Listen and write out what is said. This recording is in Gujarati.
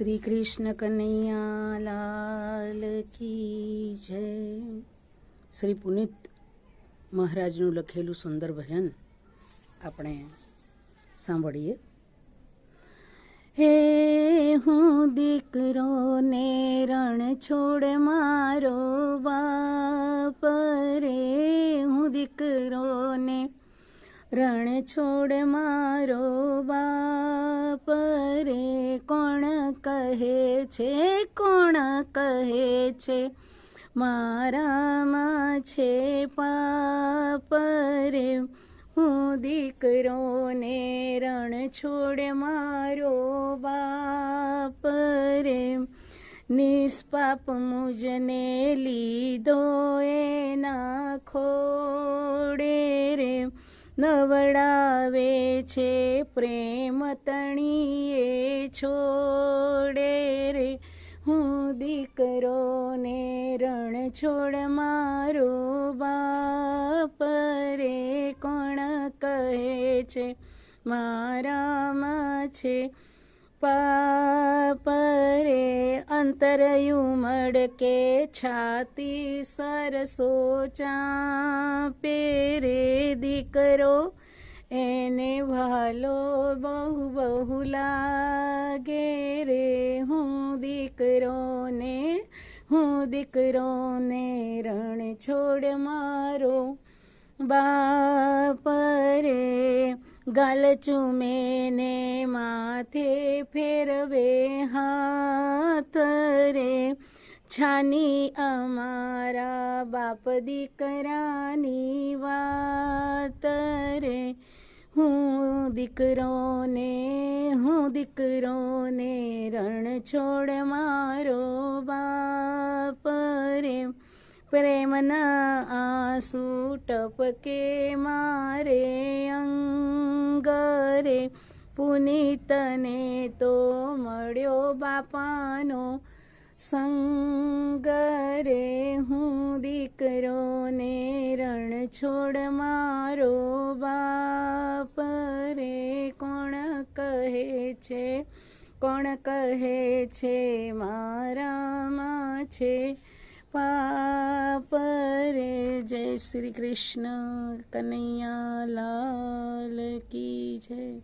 શ્રી કૃષ્ણ કનૈયા લાલ કી જય. શ્રી પુનિત મહારાજનું લખેલું સુંદર ભજન આપણે સાંભળીએ. હે હું દીકરો ને રણ છોડ મારો બાપ, રે હું દીકરો ને રણ છોડ મારો બાપ, રે કોણ કહે છે, કોણ કહે છે? મારામાં છે પાપ, રે હું દીકરો ને રણ છોડ મારો બાપ, રે નિષ્પાપ મુજને લીધો એના ખોડે. નવડાવે છે પ્રેમ તણીએ છોડે રે. હું દીકરો ને રણ છોડ મારો બાપ રે. કોણ કહે છે? મારામાં છે પાપ રે અંતરયું મડકે છાતી સરસો ચાપે રે દીકરો, એને ભાલો બહુ બહુ લાગે રે. હું દીકરોને હું દીકરોને રણ છોડ મારો. બાપ રે, ગાલ ચૂમે ને માથે ફેરવે હાથ છાની અમારા બાપ દીકરાની વાત રે. હું દીકરો ને હું દીકરો ને રણ છોડ મારો બાપ રે. પ્રેમના આંસુ ટપકે મારે અંગરે પુનિતને તો મળ્યો બાપાનો સંગરે હું દીકરો ને રણ છોડ મારો બાપ. રે કોણ કહે છે? કોણ કહે છે? મારામાં છે પાપ. રે જય શ્રી કૃષ્ણ કનૈયા લાલ કી જય.